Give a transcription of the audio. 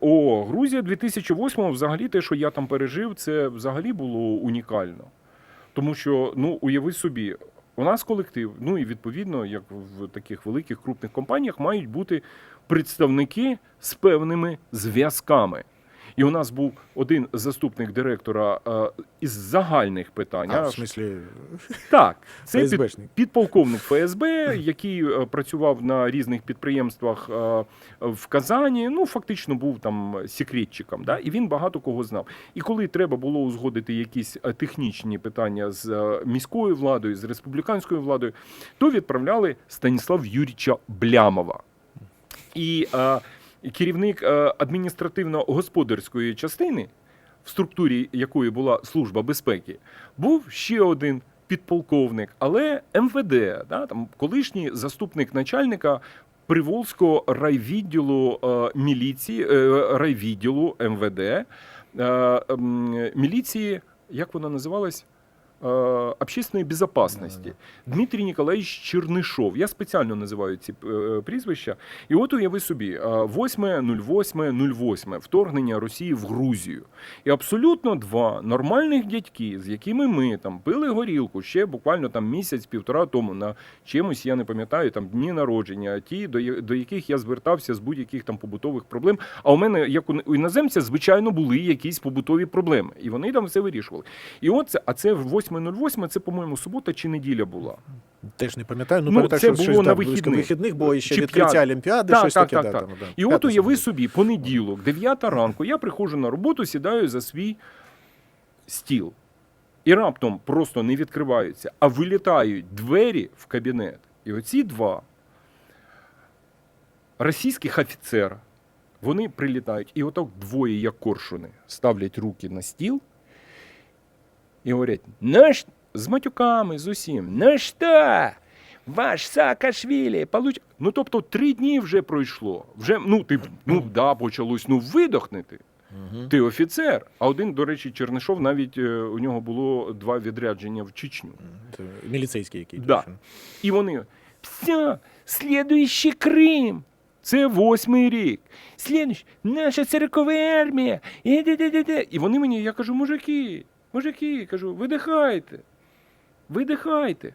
О, Грузія 2008 взагалі те, що я там пережив, це взагалі було унікально. Тому що, ну, уяви собі, у нас колектив, ну і відповідно, як в таких великих крупних компаніях, мають бути представники з певними зв'язками. І у нас був один заступник директора е, із загальних питань. А, в смислі, так, це під, підполковник ФСБ, який е, працював на різних підприємствах е, в Казані. Ну, фактично був там секретчиком. Да? І він багато кого знав. І коли треба було узгодити якісь технічні питання з міською владою, з республіканською владою, то відправляли Станіслав Юрійовича Блямова. І е, керівник е, адміністративно-господарської частини, в структурі якої була служба безпеки, був ще один підполковник, але МВД, да, там колишній заступник начальника. Приволзького райвідділу е, міліції, е, райвідділу МВД, е, м, міліції, як вона називалась? Е, общественной безопасности. Дмитрий Ніколаївич Чернишов. Я спеціально називаю ці е, прізвища. І от уяви собі: е, 8.08.08 вторгнення Росії в Грузію. І абсолютно два нормальних дядьки, з якими ми там пили горілку ще буквально там місяць-півтора тому на чимось, я не пам'ятаю, там дні народження, ті, до яких я звертався з будь-яких там побутових проблем. А у мене, як у іноземця, звичайно, були якісь побутові проблеми. І вони там все вирішували. І от це, а це 8 08.08 це, по-моєму, субота чи неділя була. Теж не пам'ятаю, ну, ну пам'ятаю, що було щось, на вихідних. вихідних було ще чи відкриття п'ят... Олімпіади, так, щось так, таке. Так, да, так. Там, да. І от уяви собі, понеділок, 9 ранку, я приходжу на роботу, сідаю за свій стіл. І раптом просто не відкриваються, а вилітають двері в кабінет. І оці два російських офіцера, вони прилітають, і отак двоє, як коршуни, ставлять руки на стіл і говорять: наш з матюками, з усім, на що? Ваш Саакашвілі получ... Ну, тобто, три дні вже пройшло. Вже, ну, ти, ну, да, почалось, ну, видохнути. Мгм. Ти офіцер. А один, до речі, Чернишов, навіть е, у нього було два відрядження в Чечню. Це Міліцейський якийсь. Да. І вони, все, слідуючий Крим. Це восьмий рік. Слідуючий, наша церкова армія. І, де-де-де-де. і вони мені, я кажу, мужики, мужики, кажу, видихайте. Видихайте.